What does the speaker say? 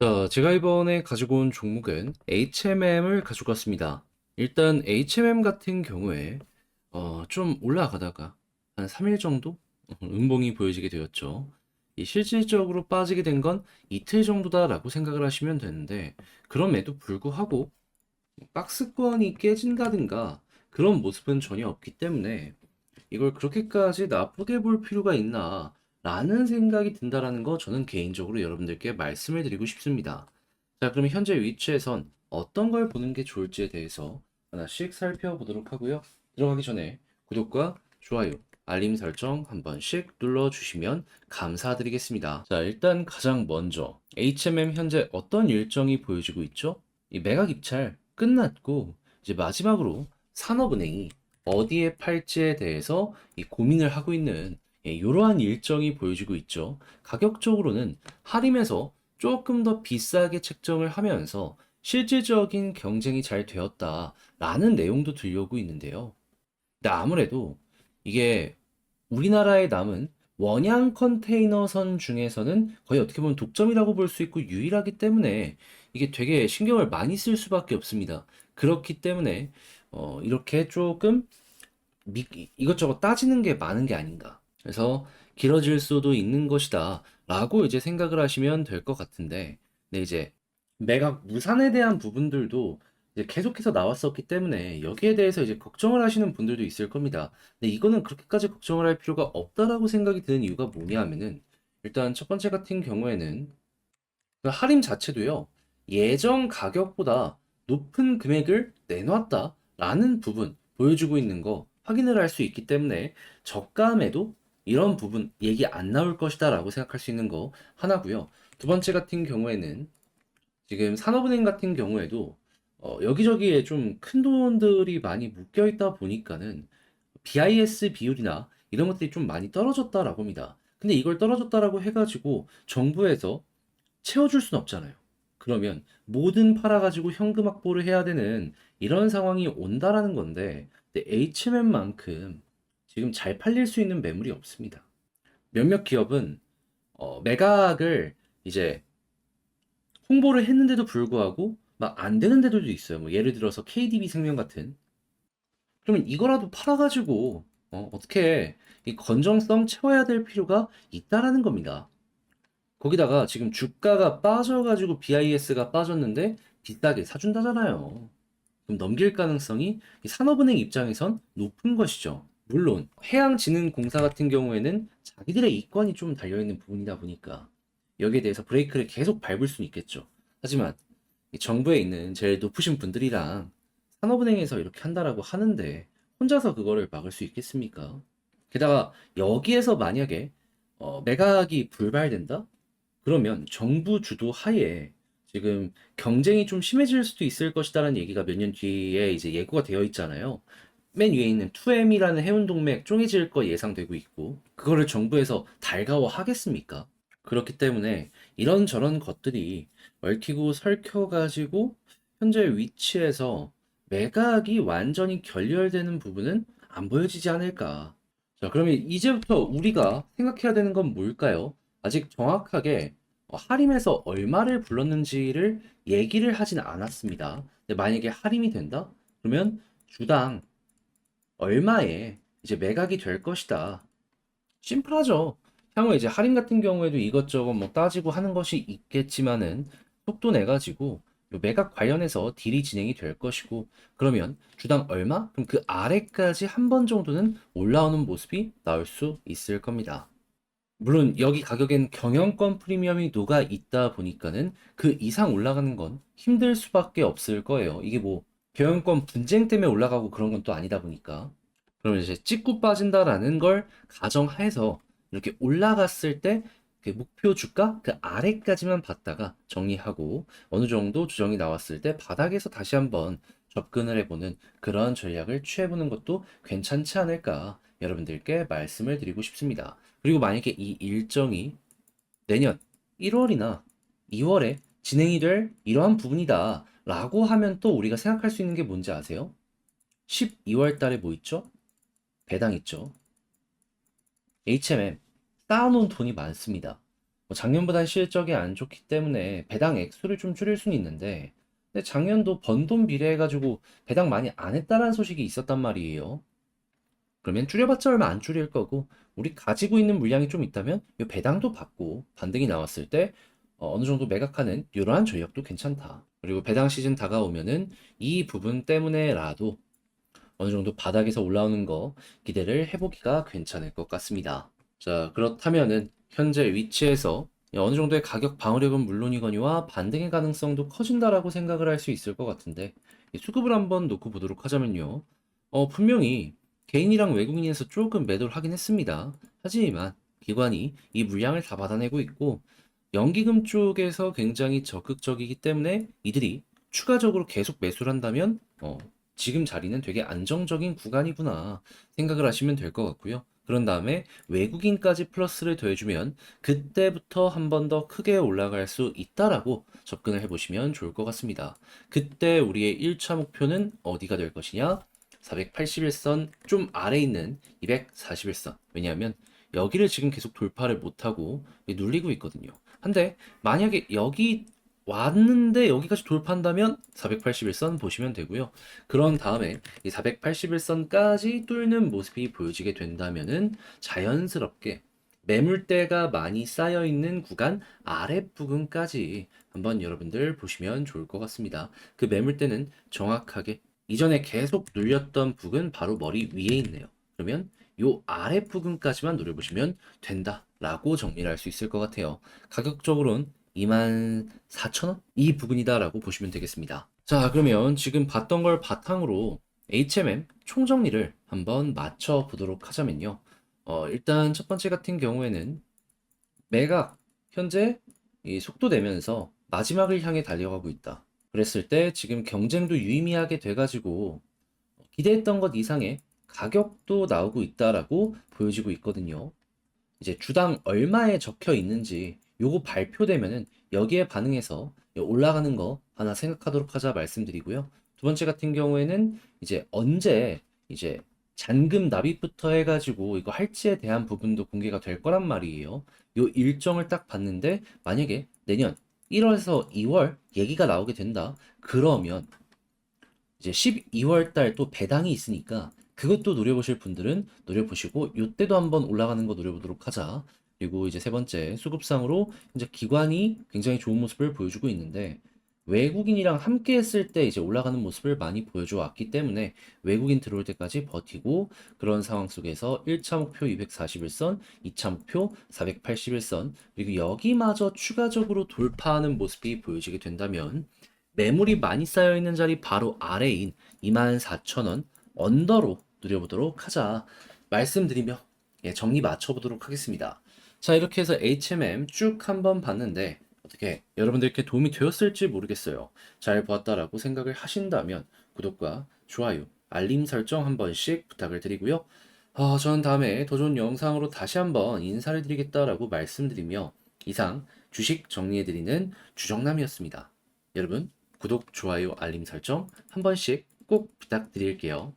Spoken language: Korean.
자, 제가 이번에 가지고 온 종목은 HMM을 가지고 왔습니다. 일단 HMM 같은 경우에 어, 좀 올라가다가 한 3일 정도 음봉이 보여지게 되었죠. 이 실질적으로 빠지게 된 건 이틀 정도다라고 생각을 하시면 되는데 그럼에도 불구하고 박스권이 깨진다든가 그런 모습은 전혀 없기 때문에 이걸 그렇게까지 나쁘게 볼 필요가 있나 라는 생각이 든다라는 거 저는 개인적으로 여러분들께 말씀을 드리고 싶습니다. 자, 그럼 현재 위치에선 어떤 걸 보는 게 좋을지에 대해서 하나씩 살펴보도록 하고요. 들어가기 전에 구독과 좋아요, 알림 설정 한 번씩 눌러주시면 감사드리겠습니다. 자, 일단 가장 먼저 HMM 현재 어떤 일정이 보여지고 있죠? 이 매각 입찰 끝났고 이제 마지막으로 산업은행이 어디에 팔지에 대해서 이 고민을 하고 있는 예, 이러한 일정이 보여지고 있죠. 가격적으로는 할인에서 조금 더 비싸게 책정을 하면서 실질적인 경쟁이 잘 되었다라는 내용도 들려오고 있는데요. 근데 아무래도 이게 우리나라에 남은 원양 컨테이너선 중에서는 거의 어떻게 보면 독점이라고 볼 수 있고 유일하기 때문에 이게 되게 신경을 많이 쓸 수밖에 없습니다. 그렇기 때문에 어, 이렇게 조금 미- 이것저것 따지는 게 많은 게 아닌가. 그래서 길어질 수도 있는 것이다. 라고 이제 생각을 하시면 될 것 같은데, 근데 이제 매각 무산에 대한 부분들도 이제 계속해서 나왔었기 때문에 여기에 대해서 이제 걱정을 하시는 분들도 있을 겁니다. 근데 이거는 그렇게까지 걱정을 할 필요가 없다라고 생각이 드는 이유가 뭐냐 하면은, 일단 첫 번째 같은 경우에는 그 할인 자체도요, 예정 가격보다 높은 금액을 내놨다라는 부분 보여주고 있는 거 확인을 할 수 있기 때문에 저감에도 이런 부분 얘기 안 나올 것이다 라고 생각할 수 있는 거 하나고요. 두 번째 같은 경우에는 지금 산업은행 같은 경우에도 어, 여기저기에 좀 큰 돈들이 많이 묶여 있다 보니까는 BIS 비율이나 이런 것들이 좀 많이 떨어졌다라고 합니다. 근데 이걸 떨어졌다라고 해가지고 정부에서 채워줄 순 없잖아요. 그러면 뭐든 팔아가지고 현금 확보를 해야 되는 이런 상황이 온다라는 건데 HMM만큼 지금 잘 팔릴 수 있는 매물이 없습니다. 몇몇 기업은 어, 매각을 이제 홍보를 했는데도 불구하고 막 안 되는 데들도 있어요. 뭐 예를 들어서 KDB 생명 같은. 그러면 이거라도 팔아가지고 어, 어떻게 이 건정성 채워야 될 필요가 있다라는 겁니다. 거기다가 지금 주가가 빠져가지고 BIS가 빠졌는데 비싸게 사준다잖아요. 그럼 넘길 가능성이 이 산업은행 입장에선 높은 것이죠. 물론 해양진흥공사 같은 경우에는 자기들의 이권이 좀 달려있는 부분이다 보니까 여기에 대해서 브레이크를 계속 밟을 수는 있겠죠. 하지만 이 정부에 있는 제일 높으신 분들이랑 산업은행에서 이렇게 한다라고 하는데 혼자서 그거를 막을 수 있겠습니까? 게다가 여기에서 만약에 어, 매각이 불발된다? 그러면 정부 주도 하에 지금 경쟁이 좀 심해질 수도 있을 것이다라는 얘기가 몇 년 뒤에 이제 예고가 되어 있잖아요. 맨 위에 있는 2M이라는 해운 동맥 쪼개질 거 예상되고 있고 그거를 정부에서 달가워 하겠습니까? 그렇기 때문에 이런저런 것들이 얽히고 설켜가지고 현재 위치에서 매각이 완전히 결렬되는 부분은 안 보여지지 않을까. 자, 그러면 이제부터 우리가 생각해야 되는 건 뭘까요? 아직 정확하게 어, 할인에서 얼마를 불렀는지를 얘기를 하진 않았습니다. 근데 만약에 할인이 된다? 그러면 주당 얼마에 이제 매각이 될 것이다. 심플하죠. 향후 이제 할인 같은 경우에도 이것저것 뭐 따지고 하는 것이 있겠지만은 속도 내 가지고 요 매각 관련해서 딜이 진행이 될 것이고 그러면 주당 얼마? 그럼 그 아래까지 한 번 정도는 올라오는 모습이 나올 수 있을 겁니다. 물론 여기 가격엔 경영권 프리미엄이 녹아 있다 보니까는 그 이상 올라가는 건 힘들 수밖에 없을 거예요. 이게 뭐 경영권 분쟁 때문에 올라가고 그런 건 또 아니다 보니까. 그러면 이제 찍고 빠진다라는 걸 가정해서 이렇게 올라갔을 때 그 목표 주가 그 아래까지만 봤다가 정리하고 어느 정도 조정이 나왔을 때 바닥에서 다시 한번 접근을 해보는 그런 전략을 취해보는 것도 괜찮지 않을까 여러분들께 말씀을 드리고 싶습니다. 그리고 만약에 이 일정이 내년 1월이나 2월에 진행이 될 이러한 부분이다 라고 하면 또 우리가 생각할 수 있는 게 뭔지 아세요? 12월 달에 뭐 있죠? 배당 있죠. HMM 쌓아놓은 돈이 많습니다. 뭐 작년보단 실적이 안 좋기 때문에 배당 액수를 좀 줄일 수는 있는데 근데 작년도 번 돈 비례해가지고 배당 많이 안 했다라는 소식이 있었단 말이에요. 그러면 줄여봤자 얼마 안 줄일 거고 우리 가지고 있는 물량이 좀 있다면 이 배당도 받고 반등이 나왔을 때 어, 어느 정도 매각하는 이러한 전략도 괜찮다. 그리고 배당 시즌 다가오면은 이 부분 때문에라도 어느 정도 바닥에서 올라오는 거 기대를 해보기가 괜찮을 것 같습니다. 자, 그렇다면은 현재 위치에서 어느 정도의 가격 방어력은 물론이거니와 반등의 가능성도 커진다라고 생각을 할 수 있을 것 같은데 이 수급을 한번 놓고 보도록 하자면요. 어, 분명히 개인이랑 외국인에서 조금 매도를 하긴 했습니다. 하지만 기관이 이 물량을 다 받아내고 있고 연기금 쪽에서 굉장히 적극적이기 때문에 이들이 추가적으로 계속 매수를 한다면 어, 지금 자리는 되게 안정적인 구간이구나 생각을 하시면 될 것 같고요. 그런 다음에 외국인까지 플러스를 더해주면 그때부터 한 번 더 크게 올라갈 수 있다라고 접근을 해보시면 좋을 것 같습니다. 그때 우리의 1차 목표는 어디가 될 것이냐? 481선 좀 아래 있는 241선. 왜냐하면 여기를 지금 계속 돌파를 못하고 눌리고 있거든요. 근데 만약에 여기 왔는데 여기까지 돌파한다면 481선 보시면 되고요. 그런 다음에 이 481선까지 뚫는 모습이 보여지게 된다면은 자연스럽게 매물대가 많이 쌓여 있는 구간 아랫부분까지 한번 여러분들 보시면 좋을 것 같습니다. 그 매물대는 정확하게 이전에 계속 눌렸던 부분 바로 머리 위에 있네요. 그러면 요 아랫부분까지만 노려보시면 된다 라고 정리를 할 수 있을 것 같아요. 가격적으로는 24,000원? 이 부분이다라고 보시면 되겠습니다. 자, 그러면 지금 봤던 걸 바탕으로 HMM 총정리를 한번 맞춰 보도록 하자면요. 어, 일단 첫 번째 같은 경우에는 매각 현재 이 속도 내면서 마지막을 향해 달려가고 있다. 그랬을 때 지금 경쟁도 유의미하게 돼가지고 기대했던 것 이상의 가격도 나오고 있다라고 보여지고 있거든요. 이제 주당 얼마에 적혀 있는지 요거 발표되면은 여기에 반응해서 올라가는 거 하나 생각하도록 하자 말씀드리고요. 두 번째 같은 경우에는 이제 언제 이제 잔금 납입부터 해가지고 이거 할지에 대한 부분도 공개가 될 거란 말이에요. 요 일정을 딱 봤는데 만약에 내년 1월에서 2월 얘기가 나오게 된다. 그러면 이제 12월 달 또 배당이 있으니까 그것도 노려보실 분들은 노려보시고 요때도 한번 올라가는 거 노려보도록 하자. 그리고 이제 세 번째 수급상으로 이제 기관이 굉장히 좋은 모습을 보여주고 있는데 외국인이랑 함께 했을 때 이제 올라가는 모습을 많이 보여줘 왔기 때문에 외국인 들어올 때까지 버티고 그런 상황 속에서 1차 목표 241선, 2차 목표 481선, 그리고 여기마저 추가적으로 돌파하는 모습이 보여지게 된다면 매물이 많이 쌓여 있는 자리 바로 아래인 24,000원 언더로 누려보도록 하자 말씀드리며 예, 정리 맞춰보도록 하겠습니다. 자, 이렇게 해서 HMM 쭉 한번 봤는데 어떻게 여러분들께 도움이 되었을지 모르겠어요. 잘 보았다라고 생각을 하신다면 구독과 좋아요, 알림 설정 한 번씩 부탁을 드리고요. 어, 전 다음에 더 좋은 영상으로 다시 한번 인사를 드리겠다라고 말씀드리며 이상 주식 정리해드리는 주정남이었습니다. 여러분 구독, 좋아요, 알림 설정 한 번씩 꼭 부탁드릴게요.